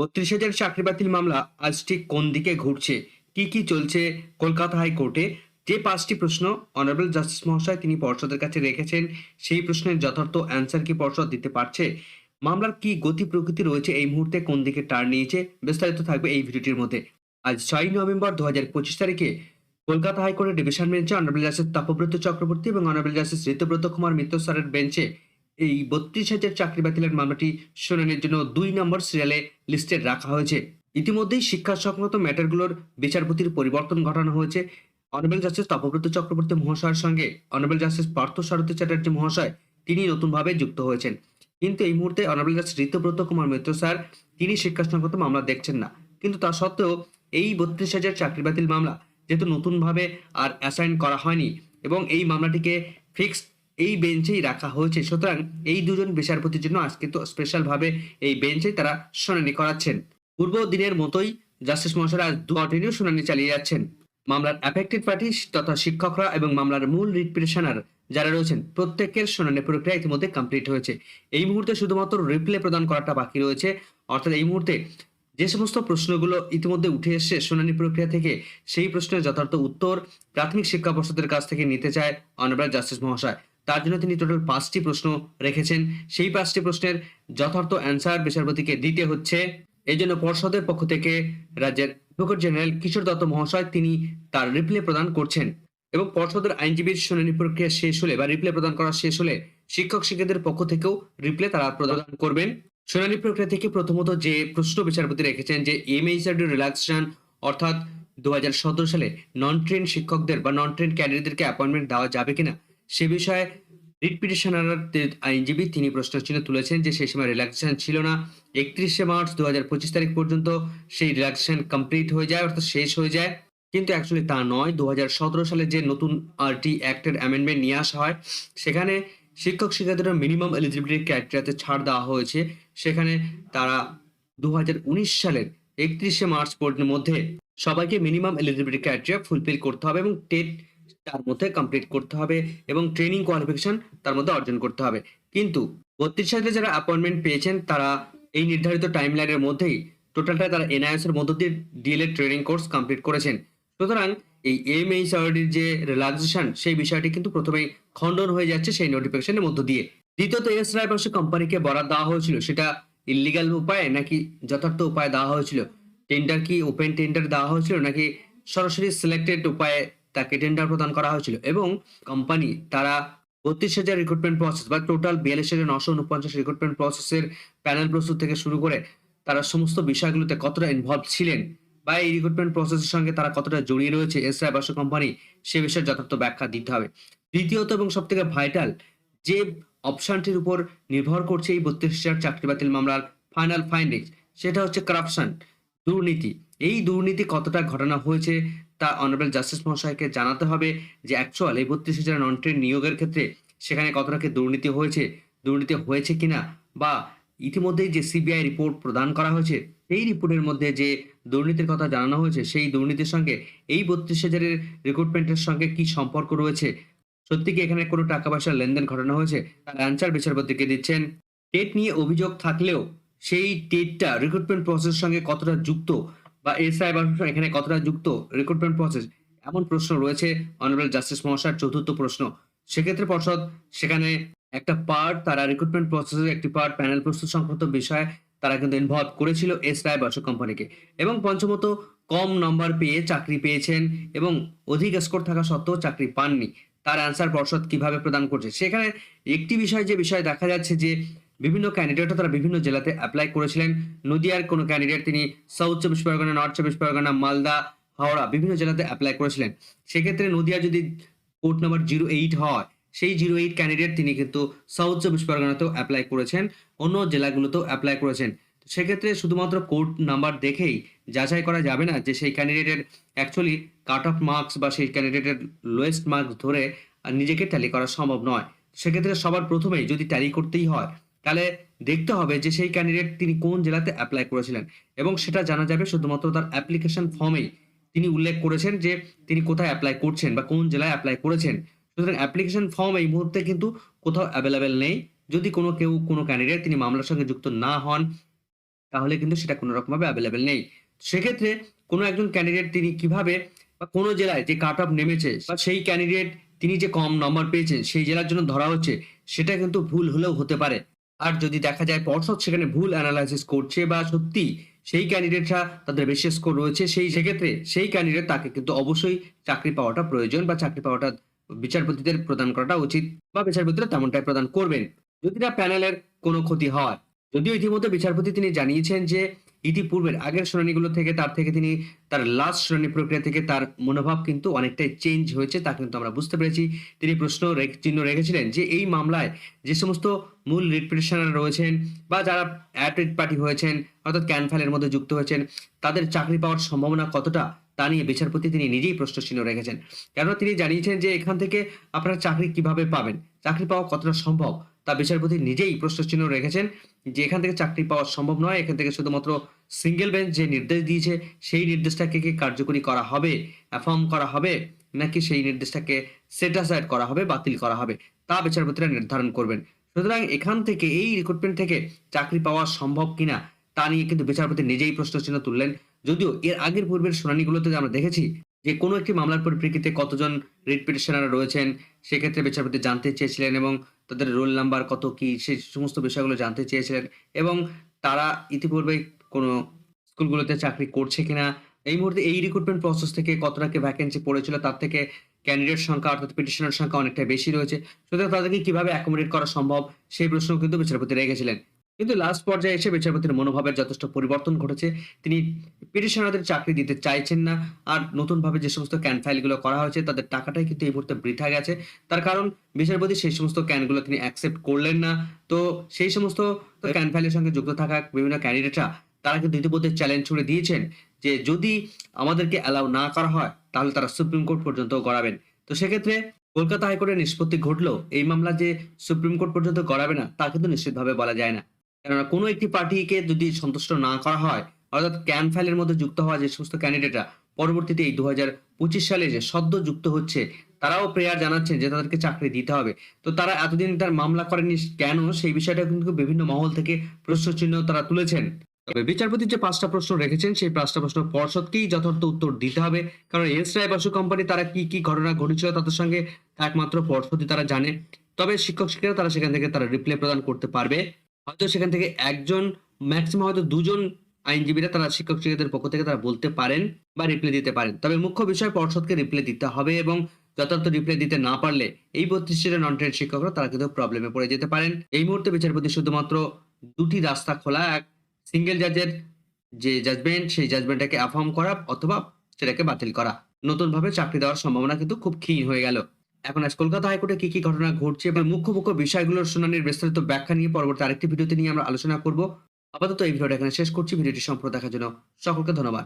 বত্রিশ হাজার চাকরি বাতিল মামলা আজ ঠিক কোন দিকে ঘুরছে? কি কি চলছে কলকাতা হাইকোর্টে? যে পাঁচটি প্রশ্ন অনারেবল জাস্টিস মহাশয় তিনি পর্ষদের কাছে রেখেছেন, সেই প্রশ্নের যথার্থ অ্যান্সার কি পর্ষদ দিতে পারছে? মামলার কি গতি প্রকৃতি রয়েছে এই মুহূর্তে কোন দিকে টার্ন নিয়েছে? বিস্তারিত থাকবে এই ভিডিওটির মধ্যে। আজ ছয় নভেম্বর দু হাজার পঁচিশ তারিখে কলকাতা হাইকোর্টের ডিভিশন বেঞ্চে অনারেবল জাস্টিস তাপব্রত চক্রবর্তী এবং অনারেবল জাস্টিস ঋতব্রত কুমার মিত্র স্যারের বেঞ্চে এই বত্রিশ হাজার চাকরি বাতিলের মামলাটি শুনানির জন্য দুই নম্বর সিরিয়ালে লিস্টেড রাখা হয়েছে। ইতিমধ্যেই শিক্ষা সংক্রান্ত ম্যাটারগুলোর বিচারপতির পরিবর্তন ঘটানো হয়েছে অনারেবল জাস্টিস তপব্রত চক্রবর্তী মহাশয়ের সঙ্গে। অনারেবল জাস্টিস পার্থ সারথী চ্যাটার্জি মহাশয় তিনি নতুনভাবে যুক্ত হয়েছেন। কিন্তু এই মুহূর্তে honourable justice Ritabrata Kumar Mitra sir, তিনি শিক্ষা সংক্রান্ত মামলা দেখছেন না। কিন্তু তা সত্ত্বেও এই বত্রিশ হাজার চাকরি বাতিল মামলা যেহেতু নতুনভাবে আর অ্যাসাইন করা হয়নি এবং এই মামলাটিকে ফিক্সড এই বেঞ্চেই রাখা হয়েছে। সুতরাং এই দুজন বিচারপতির জন্য আজকে তো স্পেশালভাবে এই বেঞ্চেই তারা শুনানি করাচ্ছেন। পূর্ব দিনের মতোই জাস্টিস মহাশয় আজ দু কন্টিনিউ শুনানি চালিয়ে যাচ্ছেন। মামলার অ্যাফেক্টেড পার্টি তথা শিক্ষকরা এবং মামলার মূল রিট পিটিশনার যারা রয়েছেন, প্রত্যেকের শুনানি প্রক্রিয়া ইতিমধ্যে কমপ্লিট হয়েছে। এই মুহূর্তে শুধুমাত্র রিপ্লে প্রদান করাটা বাকি রয়েছে। অর্থাৎ এই মুহূর্তে যে সমস্ত প্রশ্নগুলো ইতিমধ্যে উঠে এসছে শুনানি প্রক্রিয়া থেকে, সেই প্রশ্নের যথার্থ উত্তর প্রাথমিক শিক্ষা পর্ষদের কাছ থেকে নিতে চায় অনারেবল জাস্টিস মহাশয়। তার জন্য তিনি টোটাল পাঁচটি প্রশ্ন রেখেছেন। সেই পাঁচটি প্রশ্নের যথার্থ অ্যান্সার বিচারপতিকে দিতে হচ্ছে। এই জন্য পর্ষদের পক্ষ থেকে রাজ্যের অ্যাডভোকেট জেনারেল কিশোর দত্ত মহাশয় তিনি তার রিপ্লে প্রদান করছেন এবং পর্ষদের আইনজীবীর শুনানি প্রক্রিয়া শেষ হলে বা রিপ্লে প্রদান করা শেষ হলে শিক্ষক শিক্ষকদের পক্ষ থেকেও রিপ্লে তারা প্রদান করবেন। শুনানি প্রক্রিয়া থেকে প্রথমত যে প্রশ্ন বিচারপতি রেখেছেন যে এমএইচআরডি রিল্যাক্সেশন অর্থাৎ দু হাজার সতেরো সালে নন ট্রেন শিক্ষকদের বা নন ট্রেন ক্যান্ডিডেটদেরকে অ্যাপয়েন্টমেন্ট দেওয়া যাবে কিনা সে বিষয়ে রিট পিটিশনার আইনজীবী তিনি প্রশ্ন চিহ্ন তুলেছেন যে সেই সময় রিল্যাক্সেশন ছিল না। একত্রিশে মার্চ দু হাজার পঁচিশ তারিখ পর্যন্ত সেই রিল্যাক্সেশন কমপ্লিট হয়ে যায়, অর্থাৎ শেষ হয়ে যায়। কিন্তু অ্যাকচুয়ালি তা নয়। দু হাজার সতেরো সালে যে নতুন আরটি অ্যাক্টের অ্যামেন্ডমেন্ট নিয়ে আসা হয়, সেখানে শিক্ষক শিক্ষার্থীদের মিনিমাম এলিজিবিলিটি ক্রাইটেরিয়াতে ছাড় দেওয়া হয়েছে। সেখানে তারা দু হাজার উনিশ সালের একত্রিশে মার্চ পর্যন্ত মধ্যে সবাইকে মিনিমাম এলিজিবিলিটি ক্রাইটেরিয়া ফুলফিল করতে হবে এবং টেট তার মধ্যে কমপ্লিট করতে হবে এবং ট্রেনিং কোয়ালিফিকেশন তার মধ্যে অর্জন করতে হবে। কিন্তু বত্রিশ সালে যারা অ্যাপয়েন্টমেন্ট পেয়েছেন, তারা এই নির্ধারিত টাইম লাইনের মধ্যেই টোটালটা তারা এনআইএস এর মধ্য দিয়ে ডিএলএড ট্রেনিং কোর্স কমপ্লিট করেছেন। সুতরাং এই এম এইচ যে রিল্যাক্সেশন সেই বিষয়টি কিন্তু প্রথমেই খণ্ডন হয়ে যাচ্ছে সেই নোটিফিকেশনের মধ্য দিয়ে। দ্বিতীয়ত এস রায়বর্ষ কোম্পানিকে বরাদ দেওয়া হয়েছিল, সেটা ইলিগাল উপায়ে নাকি যথার্থ উপায়ে দেওয়া হয়েছিল? টেন্ডার কি ওপেন টেন্ডার দেওয়া হয়েছিল নাকি সরাসরি সিলেক্টেড উপায়ে তাকে টেন্ডার প্রদান করা হয়েছিল এবং কোম্পানি তারা বত্রিশ হাজার রিক্রুটমেন্ট প্রসেস বা টোটাল বিয়াল্লিশ হাজার নশো উনপঞ্চাশ রিক্রুটমেন্ট প্রসেসের প্যানেল প্রস্তুত থেকে শুরু করে তারা সমস্ত বিষয়গুলোতে কতটা ইনভলভ ছিলেন বা এই রিক্রুটমেন্ট প্রসেসের সঙ্গে তারা কতটা জড়িয়ে রয়েছে, এস রায়বাস কোম্পানি সে বিষয়ে যথার্থ ব্যাখ্যা দিতে হবে। দ্বিতীয়ত এবং সব থেকে ভাইটাল যে অপশনটির উপর নির্ভর করছে এই বত্রিশ হাজার চাকরি বাতিল মামলার ফাইনাল ফাইন্ডিংস সেটা হচ্ছে করাপশন দুর্নীতি। এই দুর্নীতি কতটা ঘটনা হয়েছে তা অনারেবল জাস্টিস মহাশয়কে জানাতে হবে যে অ্যাকচুয়াল বত্রিশ হাজার নন ট্রেন নিয়োগের ক্ষেত্রে সেখানে কতটা কি দুর্নীতি হয়েছে দুর্নীতি হয়েছে কিনা বা ইতিমধ্যেই যে সিবিআই রিপোর্ট প্রদান করা হয়েছে, এই রিপোর্টের মধ্যে যে দুর্নীতির কথা জানানো হয়েছে, সেই দুর্নীতির সঙ্গে এই বত্রিশ হাজারের রিক্রুটমেন্টের সঙ্গে কি সম্পর্ক রয়েছে? সত্যি কি এখানে কোনো টাকা পয়সার লেনদেন ঘটানো হয়েছে? তার অ্যান্সার বিচারপতিকে দিচ্ছেন, টেট নিয়ে অভিযোগ থাকলেও সেই টেটটা রিক্রুটমেন্ট প্রসেসের সঙ্গে কতটা যুক্ত বা এসআই বা এখানে কতটা যুক্ত? রিক্রুটমেন্ট প্রসেস এমন প্রশ্ন রয়েছে অনারেবল জাস্টিস মহাশয়ের চতুর্থ প্রশ্ন। সেক্ষেত্রে পর্ষদ, সেখানে একটা পার্ট তারা রিক্রুটমেন্ট প্রসেসের একটি পার্ট প্যানেল প্রস্তুত সংক্রান্ত বিষয়ে তারা কিন্তু ইনভলভ করেছিল এস রায় বর্ষ কোম্পানিকে এবং পঞ্চমত, কম নম্বর পেয়ে চাকরি পেয়েছেন এবং অধিক স্কোর থাকা সত্ত্বেও চাকরি পাননি। তার অ্যান্সার পর্ষদ কীভাবে প্রদান করছে? সেখানে একটি বিষয় যে বিষয় দেখা যাচ্ছে যে বিভিন্ন ক্যান্ডিডেটও তারা বিভিন্ন জেলাতে অ্যাপ্লাই করেছিলেন। নদিয়ার কোনো ক্যান্ডিডেট তিনি সাউথ চব্বিশ পরগনা নর্থ চব্বিশ পরগনা, মালদা, হাওড়া বিভিন্ন জেলাতে অ্যাপ্লাই করেছিলেন। সেক্ষেত্রে নদিয়া যদি কোড নাম্বার জিরো এইট হয়, সেই জিরো এইট ক্যান্ডিডেট তিনি কিন্তু সাউথ চব্বিশ পরগনাতেও অ্যাপ্লাই করেছেন, অন্য জেলাগুলোতেও অ্যাপ্লাই করেছেন। সেক্ষেত্রে শুধুমাত্র কোড নাম্বার দেখেই যাচাই করা যাবে না যে সেই ক্যান্ডিডেটের অ্যাকচুয়ালি কাট অফ মার্কস বা সেই ক্যান্ডিডেটের লোয়েস্ট মার্কস ধরে নিজেকে ট্যালি করা সম্ভব নয়। সেক্ষেত্রে সবার প্রথমেই যদি ট্যালি করতেই হয় তাহলে দেখতে হবে যে সেই ক্যান্ডিডেট তিনি কোন জেলাতে অ্যাপ্লাই করেছিলেন। এবং সেটা জানা যাবে শুধুমাত্র তার অ্যাপ্লিকেশন ফর্মেই তিনি উল্লেখ করেছেন যে তিনি কোথায় অ্যাপ্লাই করছেন বা কোন জেলায় অ্যাপ্লাই করেছেন। সুতরাং অ্যাপ্লিকেশন ফর্ম এই মুহূর্তে কিন্তু কোথাও অ্যাভেলেবেল নেই। যদি কোনো কেউ, কোনো ক্যান্ডিডেট তিনি মামলার সঙ্গে যুক্ত না হন, তাহলে কিন্তু সেটা কোনো রকমভাবে অ্যাভেলেবেল নেই। সেক্ষেত্রে কোনো একজন ক্যান্ডিডেট তিনি কীভাবে বা কোনো জেলায় যে কাট অফ নেমেছে বা সেই ক্যান্ডিডেট তিনি যে কম নম্বর পেয়েছেন, সেই জেলার জন্য ধরা হচ্ছে, সেটা কিন্তু ভুল হলেও হতে পারে। আর যদি দেখা যায় পর্ষদ সেখানে ভুল অ্যানালাইসিস করছে বা সত্যি সেই ক্যান্ডিডেটরা তাদের বেশি স্কোর রয়েছে, সেই সেক্ষেত্রে সেই ক্যান্ডিডেট তাকে কিন্তু অবশ্যই চাকরি পাওয়াটা প্রয়োজন বা চাকরি পাওয়াটা বিচারপতিদের প্রদান করাটা উচিত বা বিচারপতিরা তেমনটাই প্রদান করবেন। যদি না প্যানেলের কোনো ক্ষতি হয়, যদিও ইতিমধ্যে বিচারপতি তিনি জানিয়েছেন যে ইতিপূর্বের আগের শুনানিগুলো থেকে, তার থেকে তিনি তার লাস্ট শুনানি প্রক্রিয়া থেকে তার মনোভাব কিন্তু অনেকটাই চেঞ্জ হয়েছে, তা কিন্তু আমরা বুঝতে পেরেছি। তিনি প্রশ্ন চিহ্ন রেখেছিলেন যে এই মামলায় যে সমস্ত মূল রিট পিটিশনার রয়েছেন বা যারা অ্যাটেড পার্টি হয়েছেন, অর্থাৎ ক্যানফাইলের মধ্যে যুক্ত হয়েছেন, তাদের চাকরি পাওয়ার সম্ভাবনা কতটা তা নিয়ে বিচারপতি তিনি নিজেই প্রশ্ন চিহ্ন রেখেছেন। কেননা তিনি জানিয়েছেন যে এখান থেকে আপনারা চাকরি কীভাবে পাবেন? চাকরি পাওয়া কতটা সম্ভব? তা বিচারপতি নিজেই প্রশ্ন চিহ্ন রেখেছেন যে এখান থেকে চাকরি পাওয়া সম্ভব নয়। এখান থেকে শুধুমাত্র সিঙ্গেল বেঞ্চ যে নির্দেশ দিয়েছে, সেই নির্দেশটাকে কি কার্যকরী করা হবে অ্যাফর্ম করা হবে, নাকি সেই নির্দেশটাকে সেট অ্যাসাইড করা হবে, বাতিল করা হবে, তা বিচারপতিরা নির্ধারণ করবেন। সুতরাং এখান থেকে, এই রিক্রুটমেন্ট থেকে চাকরি পাওয়া সম্ভব কিনা, তা নিয়ে কিন্তু বিচারপতি নিজেই প্রশ্ন চিহ্ন তুললেন। যদিও এর আগের পূর্বের শুনানিগুলোতে আমরা দেখেছি যে কোনো একটি মামলার পরিপ্রেক্ষিতে কতজন রিট পিটিশনার রয়েছেন সেক্ষেত্রে বিচারপতি জানতে চেয়েছিলেন এবং তাদের রোল নাম্বার কত কি সেই সমস্ত বিষয়গুলো জানতে চেয়েছিলেন এবং তারা ইতিপূর্বে কোনো স্কুলগুলোতে চাকরি করছে কিনা, এই মুহূর্তে এই রিক্রুটমেন্ট প্রসেস থেকে কতটা কি ভ্যাকেন্সি পড়েছিল তার থেকে ক্যান্ডিডেট সংখ্যা অর্থাৎ পিটিশনের সংখ্যা অনেকটা বেশি রয়েছে। সুতরাং তাদেরকে কীভাবে অ্যাকোমোডেট করা সম্ভব, সেই প্রশ্ন কিন্তু বিচারপতি রেখেছিলেন। কিন্তু লাস্ট পর্যায়ে এসে বিচারপতির মনোভাবের যথেষ্ট পরিবর্তন ঘটেছে। তিনি পিটিশনারদের চাকরি দিতে চাইছেন না। আর নতুনভাবে যে সমস্ত ক্যান ফাইলগুলো করা হয়েছে, তাদের টাকাটাই কিন্তু এই মুহূর্তে বৃথা গেছে। তার কারণ, বিচারপতি সেই সমস্ত ক্যানগুলো তিনি অ্যাকসেপ্ট করলেন না। তো সেই সমস্ত ক্যান ফাইলের সঙ্গে যুক্ত থাকা বিভিন্ন ক্যান্ডিডেটরা তারা কিন্তু ইতিমধ্যে চ্যালেঞ্জ ছুড়ে দিয়েছেন যে যদি আমাদেরকে অ্যালাউ না করা হয়, তাহলে তারা সুপ্রিম কোর্ট পর্যন্ত গড়াবেন। তো সেক্ষেত্রে কলকাতা হাইকোর্টের নিষ্পত্তি ঘটলো এই মামলা যে সুপ্রিম কোর্ট পর্যন্ত গড়াবে না, তা কিন্তু নিশ্চিতভাবে বলা যায় না। কেননা কোনো একটি পার্টিকে যদি সন্তুষ্ট না করা হয়, অর্থাৎ ক্যান ফাইলের মধ্যে যুক্ত হওয়া যে সমস্ত ক্যান্ডিডেটরা পরবর্তীতে এই দু সালে যে সদ্য যুক্ত হচ্ছে, তারাও প্রেয়ার জানাচ্ছেন যে তাদেরকে চাকরি দিতে হবে। তো তারা এতদিন তার মামলা করেনি কেন? সেই বিষয়টা কিন্তু বিভিন্ন মহল থেকে প্রশ্ন চিহ্ন তারা তুলেছেন। তবে বিচারপতি যে পাঁচটা প্রশ্ন রেখেছেন, সেই পাঁচটা প্রশ্ন পর্ষদকেই যথার্থ উত্তর দিতে হবে। কারণ এস রায় বাসু কোম্পানি তারা কি কি ঘটনা ঘটেছিল তাদের সঙ্গে একমাত্র পর্ষদই তারা জানে। তবে শিক্ষক শিক্ষিকা তারা সেখান থেকে তারা রিপ্লাই প্রদান করতে পারবে। হয়তো সেখান থেকে একজন ম্যাক্সিমাম হয়তো দুজন আইনজীবীরা তারা শিক্ষক শিক্ষকদের পক্ষ থেকে তারা বলতে পারেন বা রিপ্লাই দিতে পারেন। তবে মুখ্য বিষয় পর্ষদকে রিপ্লাই দিতে হবে এবং যথার্থ রিপ্লাই দিতে না পারলে এই বত্রিশটা নন ট্রেড শিক্ষকরা তারা কিন্তু প্রবলেমে পড়ে যেতে পারেন। এই মুহূর্তে বিচারপতি শুধুমাত্র দুটি রাস্তা খোলা, এক সিঙ্গেল জাজের যে জাজমেন্ট সেই জাজমেন্টটাকে অ্যাফর্ম করা অথবা সেটাকে বাতিল করা। নতুনভাবে চাকরি দেওয়ার সম্ভাবনা কিন্তু খুব ক্ষীণ হয়ে গেল। এখন আজ কলকাতা হাইকোর্টে কি কি ঘটনা ঘটছে এবং মুখ্য মুখ্য বিষয়গুলোর শুনানির বিস্তারিত ব্যাখ্যা নিয়ে পরবর্তী আরেকটি ভিডিওতে নিয়ে আমরা আলোচনা করব। আপাতত এই ভিডিওটা এখানে শেষ করছি। ভিডিওটি সম্পূর্ণ দেখার জন্য সকলকে ধন্যবাদ।